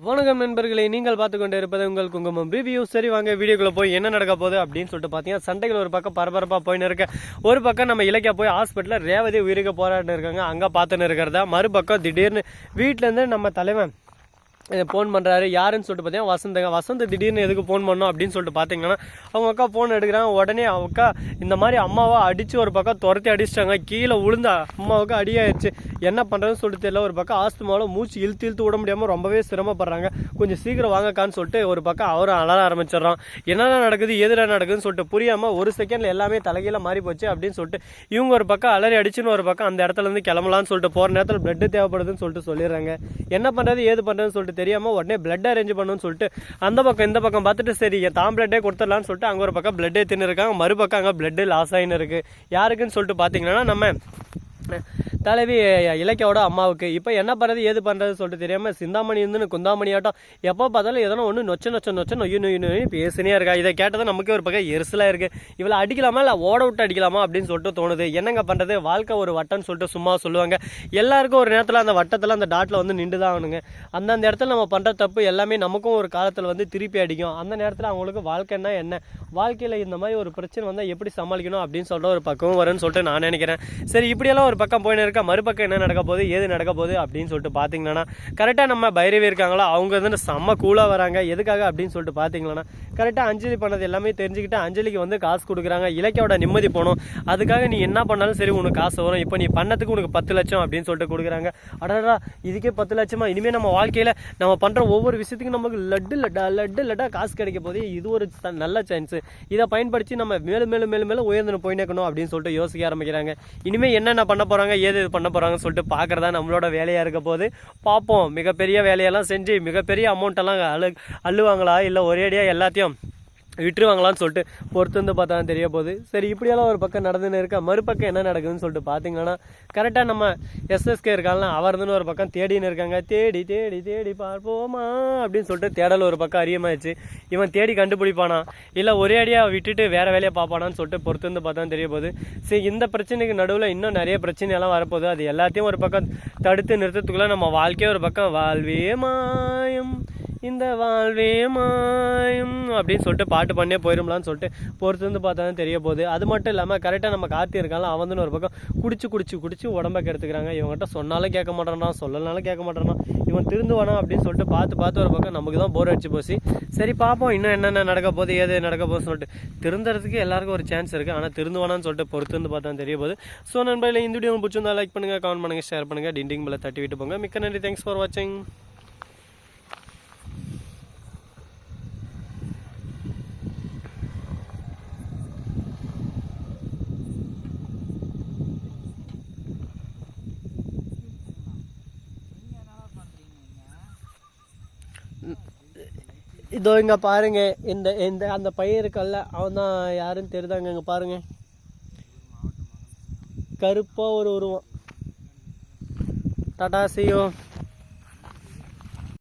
வணக்கம் நண்பர்களே நீங்கள் பார்த்து கொண்டு இருப்பது உங்கள் குங்குமம் ரிவ்யூ சரி வாங்க வீடியோக்குள்ள போய் என்ன நடக்க போகுது அப்படின்னு சொல்லிட்டு பார்த்தீங்கன்னா சண்டைகள் ஒரு பக்கம் பரபரப்பாக போயின்னு இருக்க. ஒரு பக்கம் நம்ம இலக்கியா போய் ஹாஸ்பிட்டலில் ரேவதி உயிருக்கு போராடினு இருக்காங்க அங்கே பார்த்துன்னு இருக்கிறதா. மறுபக்கம் திடீர்னு வீட்டிலேருந்து நம்ம தலைவன் ஃபோன் பண்ணுறாரு யாருன்னு சொல்லிட்டு பார்த்தீங்கன்னா வசந்தங்க வசந்த் திடீர்னு எதுக்கு ஃபோன் பண்ணோம் அப்படின்னு சொல்லிட்டு பார்த்தீங்கன்னா அவங்க அக்கா ஃபோன் எடுக்கிறாங்க. உடனே அவங்க அக்கா இந்த மாதிரி அம்மாவை அடித்து ஒரு பக்கம் துரத்தி அடிச்சிட்டாங்க. கீழே விழுந்தா அம்மாவுக்கு அடியாயிடுச்சு என்ன பண்ணுறதுன்னு சொல்லிட்டு தெரியல. ஒரு பக்கம் ஆஸ்துமாவில் மூச்சு இழுத்து இழுத்து விட முடியாமல் ரொம்பவே சிரமப்படுறாங்க. கொஞ்சம் சீக்கிரம் வாங்கக்கான்னு சொல்லிட்டு ஒரு பக்கம் அவரும் அலற ஆரம்பிச்சிடுறான். என்னென்ன நடக்குது? எதிராக நடக்குதுன்னு சொல்லிட்டு புரியாமல் ஒரு செகண்டில் எல்லாமே தலைகீழ மாறி போச்சு அப்படின்னு சொல்லிட்டு இவங்க ஒரு பக்கம் அலறி அடிச்சுன்னு ஒரு பக்கம் அந்த இடத்துல இருந்து கிளம்பலான்னு சொல்லிட்டு போகிற நேரத்தில் பிளட்டு தேவைப்படுதுன்னு சொல்லிட்டு சொல்லிடுறாங்க. என்ன பண்ணுறது ஏது பண்ணுறதுன்னு சொல்லிட்டு தெரியாமல் உடனே பிளட் அரேஞ்ச் பண்ணணும்னு சொல்லிட்டு அந்த பக்கம் இந்த பக்கம் பார்த்துட்டு சரி தான் பிளட்டே கொடுத்துடலான்னு சொல்லிட்டு அங்கே ஒரு பக்கம் பிளட்டே தின்னு இருக்காங்க மறுபக்கம் அங்கே பிளட்டு லாஸ் ஆகின்னு இருக்குது யாருக்குன்னு சொல்லிட்டு பார்த்தீங்கன்னா நம்ம தலைவி இலக்கியோட அம்மாவுக்கு. இப்போ என்ன பண்ணுறது ஏது பண்ணுறது சொல்லிட்டு தெரியாமல் சிந்தாமணி இருந்துன்னு குந்தாமணி ஆட்டம். எப்போ பார்த்தாலும் எதனா ஒன்று நொச்ச நொச்ச நொச்ச நொய்யு நொய்யு நொய்யு பேசினே இருக்கா. இதை கேட்டது நமக்கு ஒரு பக்கம் எரிசலாக இருக்குது இவளை அடிக்கலாமா இல்லை ஓட விட்டு அடிக்கலாமா அப்படின்னு சொல்லிட்டு தோணுது. என்னங்க பண்ணுறது வாழ்க்கை ஒரு வட்டம்னு சொல்லிட்டு சும்மா சொல்லுவாங்க. எல்லாருக்கும் ஒரு நேரத்தில் அந்த வட்டத்தில் அந்த டாட்டில் வந்து நின்று தான் ஆகணுங்க. அந்தந்த இடத்துல நம்ம பண்ணுற தப்பு எல்லாமே நமக்கும் ஒரு காலத்தில் வந்து திருப்பி அடிக்கும். அந்த நேரத்தில் அவங்களுக்கு வாழ்க்கைன்னா என்ன? வாழ்க்கையில் இந்த மாதிரி ஒரு பிரச்சனை வந்தால் எப்படி சமாளிக்கணும் அப்படின்னு சொல்லிட்டு ஒரு பக்கம் வரும்னு சொல்லிட்டு நான் நினைக்கிறேன். சரி இப்படியெல்லாம் ஒரு பக்கம் போயின்னு இருக்கா? மறுபக்கம் என்ன நடக்க போகுது? ஏது நடக்க போகுது? அப்படின்னு சொல்லிட்டு பார்த்தீங்கன்னா கரெக்டாக நம்ம பைரவி இருக்காங்களோ? அவங்க வந்து செம்ம கூலாக வராங்க. எதுக்காக அப்படின்னு சொல்லிட்டு பார்த்தீங்கன்னா கரெக்டாக அஞ்சலி பண்ணது எல்லாமே தெரிஞ்சுக்கிட்டு அஞ்சலிக்கு வந்து காசு கொடுக்குறாங்க. இலக்கியோட நிம்மதி போகணும். அதுக்காக நீ என்ன பண்ணாலும் சரி உனக்கு காசு வரும். இப்போ நீ பண்ணதுக்கு உனக்கு பத்து லட்சம் அப்படின்னு சொல்லிட்டு கொடுக்குறாங்க. அடடா இதுக்கே பத்து லட்சமா? இனிமேல் நம்ம வாழ்க்கையில் நம்ம பண்ணுற ஒவ்வொரு விஷயத்துக்கும் நமக்கு லட்டு லட்டா லட்டு லட்டா காசு கிடைக்க போதே இது ஒரு நல்ல சான்ஸ் இதை பயன்படுத்தி நம்ம மேலும் மேலும் மேலும் மேலும் உயர்ந்து போயினேக்கணும் அப்படின்னு சொல்லிட்டு யோசிக்க ஆரம்பிக்கிறாங்க. இனிமேல் என்னென்ன பண்ண போகிறாங்க ஏது இது பண்ண போகிறாங்கன்னு சொல்லிட்டு பார்க்குறதா நம்மளோட வேலையாக இருக்க போது பார்ப்போம் மிகப்பெரிய வேலையெல்லாம் செஞ்சு மிகப்பெரிய அமௌண்ட்டெல்லாம் அழு அள்ளுவாங்களா? இல்லை ஒரேடியாக எல்லாத்தையும் விட்டுருவாங்களான்னு சொல்லிட்டு பொறுத்து வந்து பார்த்தா தான் தெரிய போகுது. சரி இப்படியெல்லாம் ஒரு பக்கம் நடந்துன்னு இருக்கா? மறுபக்கம் என்ன நடக்குதுன்னு சொல்லிட்டு பார்த்தீங்கன்னா கரெக்டாக நம்ம எஸ்எஸ்கே இருக்காங்களா அவர்துன்னு ஒரு பக்கம் தேடின்னு இருக்காங்க. தேடி தேடி தேடி பார்ப்போமா அப்படின்னு சொல்லிட்டு தேடல் ஒரு பக்கம் அறியமாயிடுச்சு இவன் தேடி கண்டுபிடிப்பானா? இல்லை ஒரே அடியாக விட்டுட்டு வேறு வேலையை பார்ப்பானான்னு சொல்லிட்டு பொறுத்து வந்து பார்த்தா தான் தெரிய போகுது. சரி இந்த பிரச்சனைக்கு நடுவில் இன்னும் நிறைய பிரச்சனையெல்லாம் வரப்போகுது. அது எல்லாத்தையும் ஒரு பக்கம் தடுத்து நிறுத்தத்துக்குள்ளே நம்ம வாழ்க்கையே ஒரு பக்கம் வாழ்வே மாயம். இந்த வாழ்வே மாயும். அப்படின்னு சொல்லிட்டு பாட்டு பண்ணே போயிரும்லான்னு சொல்லிட்டு பொறுத்து வந்து பார்த்தா தான் தெரிய போகுது. அது மட்டும் இல்லாமல் கரெக்டாக நம்ம கார்த்தி இருக்காலும் அவன் ஒரு பக்கம் குடிச்சு குடிச்சு குடிச்சு உடம்ப கெடுத்துக்கிறாங்க. இவங்ககிட்ட சொன்னாலும் கேட்க மாட்டேறான் சொல்லனாலும் கேட்க மாட்டேறான் இவன் திருந்துவானா அப்படின்னு சொல்லிட்டு பார்த்து பார்த்து ஒரு பக்கம் நமக்கு தான் போர் அடிச்சு போச்சு. சரி பார்ப்போம் இன்னும் என்னென்ன நடக்க போகுது ஏது நடக்க போகுதுன்னு சொல்லிட்டு. திருந்துறதுக்கு எல்லாருக்கும் ஒரு சான்ஸ் இருக்குது ஆனால் திருந்துவானான்னு சொல்லிட்டு பொறுத்து வந்து பார்த்தா தான் தெரிய போகுது. ஸோ நண்பர்களே இந்த வீடியோ உங்களுக்கு பிடிச்சிருந்தா லைக் பண்ணுங்கள் கமெண்ட் பண்ணுங்கள் ஷேர் பண்ணுங்கள் டிண்டிங் மேலே தட்டி விட்டு போங்க. மிக்க நன்றி. தேங்க்ஸ் ஃபார் வாட்சிங் இதோ இங்கே பாருங்க இந்த இந்த அந்த பையன் இருக்கல்ல அவன் தான் யாருன்னு தெரிதாங்க இங்கே பாருங்க. கருப்பாக ஒரு உருவம். டாடா சியோ